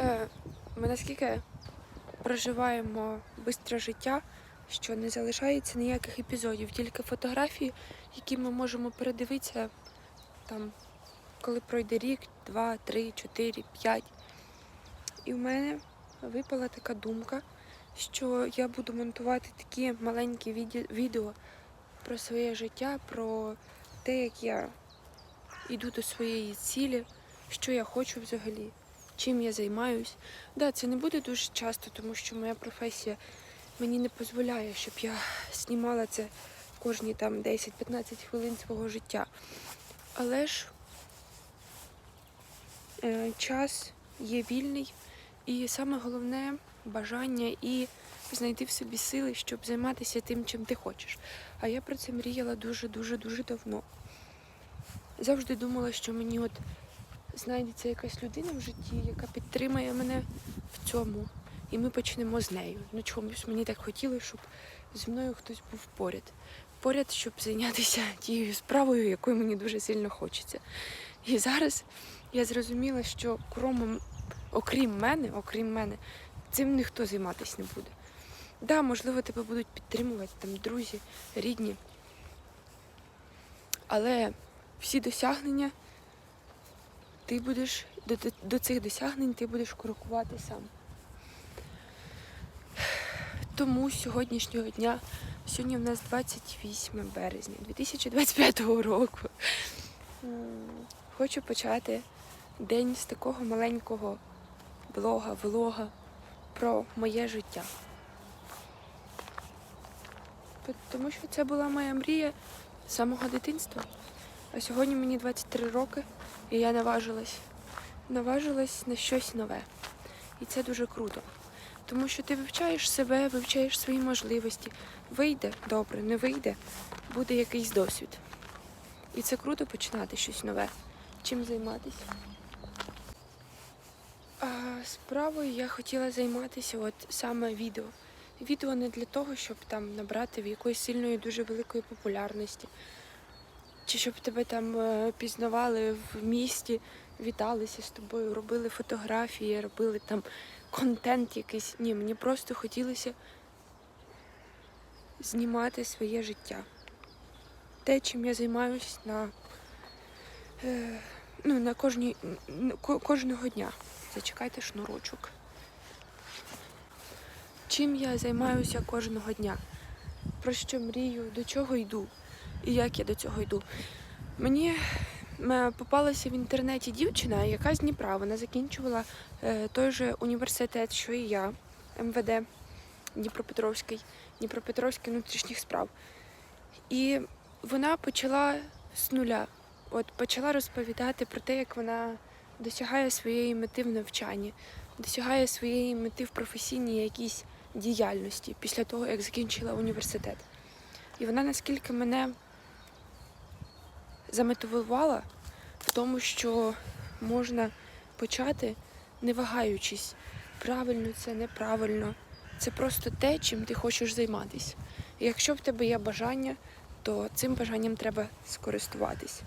Е, ми наскільки проживаємо бистре життя, що не залишається ніяких епізодів, тільки фотографії, які ми можемо передивитися там, коли пройде рік, два, три, чотири, п'ять. І в мене випала така думка, що я буду монтувати такі маленькі відео про своє життя, про те, як я йду до своєї цілі, що я хочу взагалі, чим я займаюсь. Да, це не буде дуже часто, тому що моя професія мені не дозволяє, щоб я знімала це кожні там 10-15 хвилин свого життя. Але ж е, час є вільний, і саме головне бажання і знайти в собі сили, щоб займатися тим, чим ти хочеш. А я про це мріяла дуже-дуже дуже давно. Завжди думала, що мені от знайдеться якась людина в житті, яка підтримає мене в цьому. І ми почнемо з нею. Ну чомусь мені так хотілося, щоб зі мною хтось був поряд. Поряд, щоб зайнятися тією справою, якою мені дуже сильно хочеться. І зараз я зрозуміла, що кромом, окрім мене, окрім мене, цим ніхто займатися не буде. Да, можливо, тебе будуть підтримувати там друзі, рідні. Але всі досягнення ти будеш до, до, цих досягнень ти будеш крокувати сам. Тому сьогоднішнього дня, сьогодні в нас 28 березня 2025 року. Хочу почати день з такого маленького блога, влога про моє життя. Тому що це була моя мрія з самого дитинства. А сьогодні мені 23 роки, і я наважилась. Наважилась на щось нове. І це дуже круто. Тому що ти вивчаєш себе, вивчаєш свої можливості. Вийде добре, не вийде, буде якийсь досвід. І це круто починати щось нове. Чим займатися? Справою я хотіла займатися от саме відео. Відео не для того, щоб там набрати в якоїсь сильної, дуже великої популярності. Чи щоб тебе там е, пізнавали в місті, віталися з тобою, робили фотографії, робили там контент якийсь. Ні, мені просто хотілося знімати своє життя. Те, чим я займаюся на, е, ну, на кожній, кожного дня. Зачекайте шнурочок. Чим я займаюся кожного дня? Про що мрію, до чого йду і як я до цього йду. Мені попалася в інтернеті дівчина, яка з Дніпра. Вона закінчувала е, той же університет, що і я, МВД Дніпропетровський, Дніпропетровський внутрішніх справ. І вона почала з нуля. От почала розповідати про те, як вона досягає своєї мети в навчанні, досягає своєї мети в професійній якійсь діяльності після того, як закінчила університет. І вона наскільки мене замотивувала в тому, що можна почати, не вагаючись, правильно це, неправильно. Це просто те, чим ти хочеш займатися. І якщо в тебе є бажання, то цим бажанням треба скористуватись.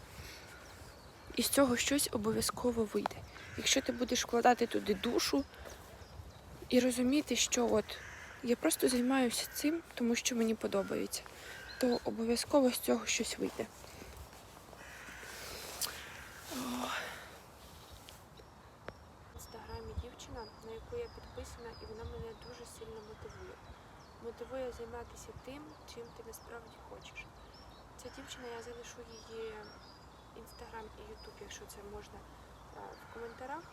І з цього щось обов'язково вийде. Якщо ти будеш вкладати туди душу і розуміти, що от я просто займаюся цим, тому що мені подобається, то обов'язково з цього щось вийде. В інстаграмі дівчина, на яку я підписана, і вона мене дуже сильно мотивує. Мотивує займатися тим, чим ти насправді хочеш. Ця дівчина, я залишу її інстаграм і ютуб, якщо це можна, в коментарях,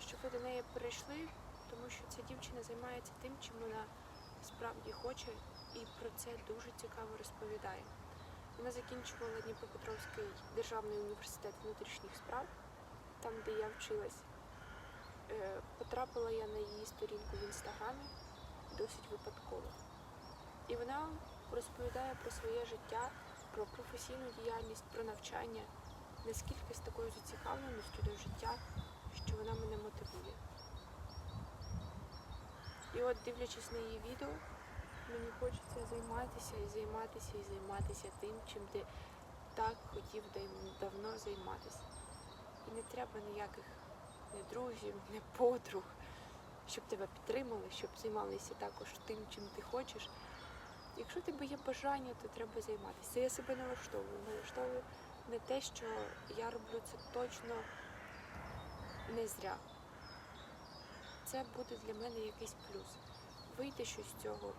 щоб ви до неї перейшли, тому що ця дівчина займається тим, чим вона справді хоче, і про це дуже цікаво розповідає. Вона закінчувала Дніпропетровський державний університет внутрішніх справ, там, де я вчилась. Е, Потрапила я на її сторінку в інстаграмі досить випадково. І вона розповідає про своє життя, про професійну діяльність, про навчання, наскільки з такою зацікавленістю до життя, що вона мене мотивує. І от, дивлячись на її відео, мені хочеться займатися і займатися і займатися тим, чим ти так хотів давно займатися. І не треба ніяких не друзів, не подруг, щоб тебе підтримали, щоб займалися також тим, чим ти хочеш. Якщо тебе є бажання, то треба займатися. Я себе налаштовую. Налаштовую не те, що я роблю це точно не зря. Це буде для мене якийсь плюс. Вийде щось з цього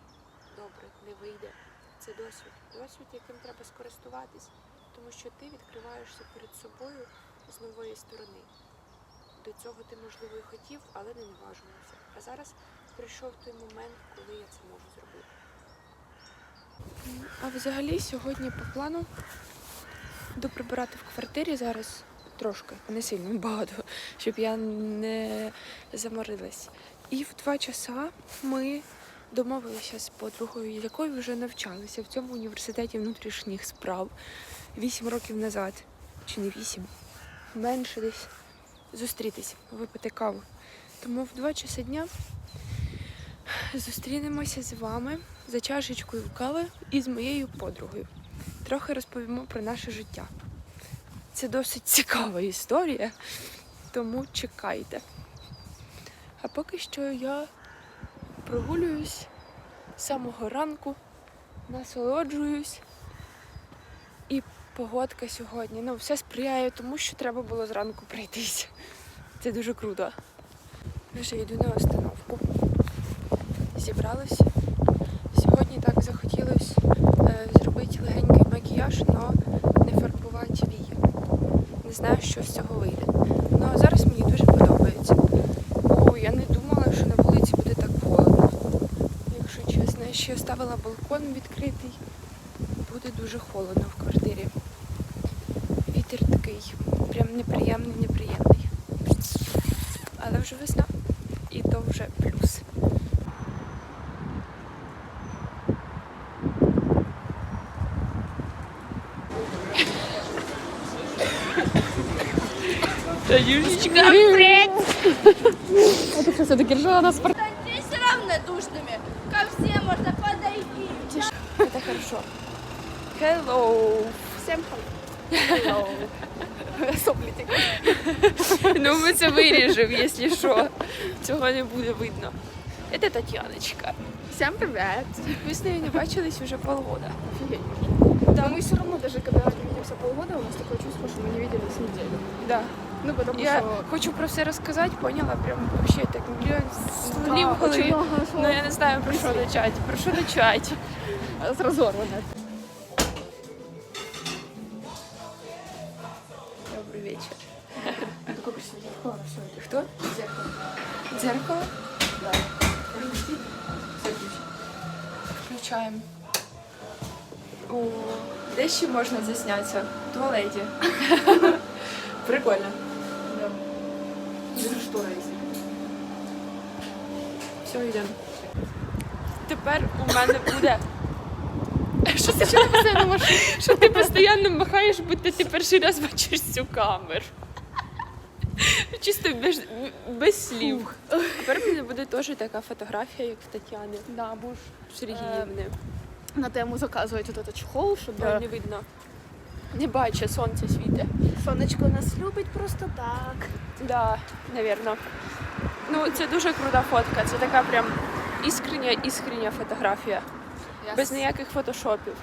добре, не вийде. Це досвід. Досвід, яким треба скористуватись, тому що ти відкриваєшся перед собою з нової сторони. До цього ти, можливо, і хотів, але не наважувався. А зараз прийшов той момент, коли я це можу зробити. А взагалі сьогодні по плану буду прибирати в квартирі зараз трошки, не сильно багато, щоб я не заморилась. І в два часа ми домовилися з подругою, якою вже навчалися в цьому університеті внутрішніх справ вісім років назад, чи не вісім, менше десь зустрітись, випити каву. Тому в два часа дня зустрінемося з вами за чашечкою кави і з моєю подругою. Трохи розповімо про наше життя. Це досить цікава історія, тому чекайте. А поки що я прогулююсь з самого ранку, насолоджуюсь. І погодка сьогодні. Ну, все сприяє тому, що треба було зранку пройтись. Це дуже круто. Вже йду на остановку. Зібралася. Сьогодні так захотілося е, зробити легенький макіяж, але не фарбувати вії. Не знаю, що з цього вийде. Ну а зараз мені дуже подобається. О, я не думала, що на вулиці буде так холодно. Якщо чесно, я ще оставила балкон відкритий. Буде дуже холодно в квартирі. Вітер такий, прям неприємний, неприємний. Але вже весна, і то вже плюс. Танюшечка, привет! Это все-таки жила на спорт. Здесь равнодушными. Ко всем можно подойти. Это хорошо. Hello. Всем hello. Соплітик. Ну ми це виріжемо, якщо що. Цього не буде видно. Це Тетяночка. Всем привет. Ми з нею не бачились уже полгода. Офигеть. Да, мы все равно, даже когда не видимся полгода, у нас такое чувство, что мы не виделись неделю. Да. Ну, потому Я что... хочу про все розказати, поняла, прям вообще так слів Да, в голові. очень. Ну я не знаю про що почати. Про що почати? разорвано. Включаємо. О, де ще можна заснятися? В туалеті. Прикольно. Все, йдемо. Тепер у мене буде. Що ти, машина. що ти постійно махаєш, будто ти перший раз бачиш цю камеру. Чисто без, без слів. Тепер в мене буде теж така фотографія, як в Тетяни Да, будешь Сергіївни. на тему заказывать вот этот чехол, чтобы... Да. Не видно. Не бачу, сонце світить. Сонечко нас любить просто так. Да, навірно. Ну, це дуже крута фотка. Це така прям іскрення, іскрення фотографія. Без ніяких фотошопів.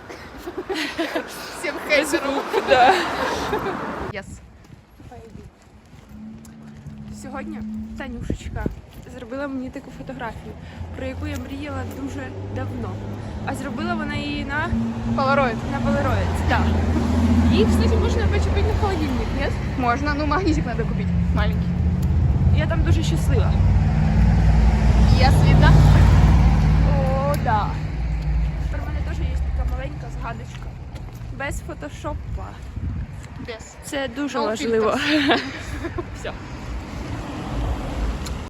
Всем Без хейтерам. рук, да. Yes. Сьогодні Танюшечка зробила мені таку фотографію, про яку я мріяла дуже давно. А зробила вона її на, Полароид. на Polaroid. Да. Її, кстати, можна почепити на холодильник, ні? Можно, ну магнитик надо купить. Маленький. Я там дуже щаслива. Yes, видно. О, да. Тепер в мене теж є така маленька згадочка. Без фотошопа. Без. Це дуже No важливо. Все.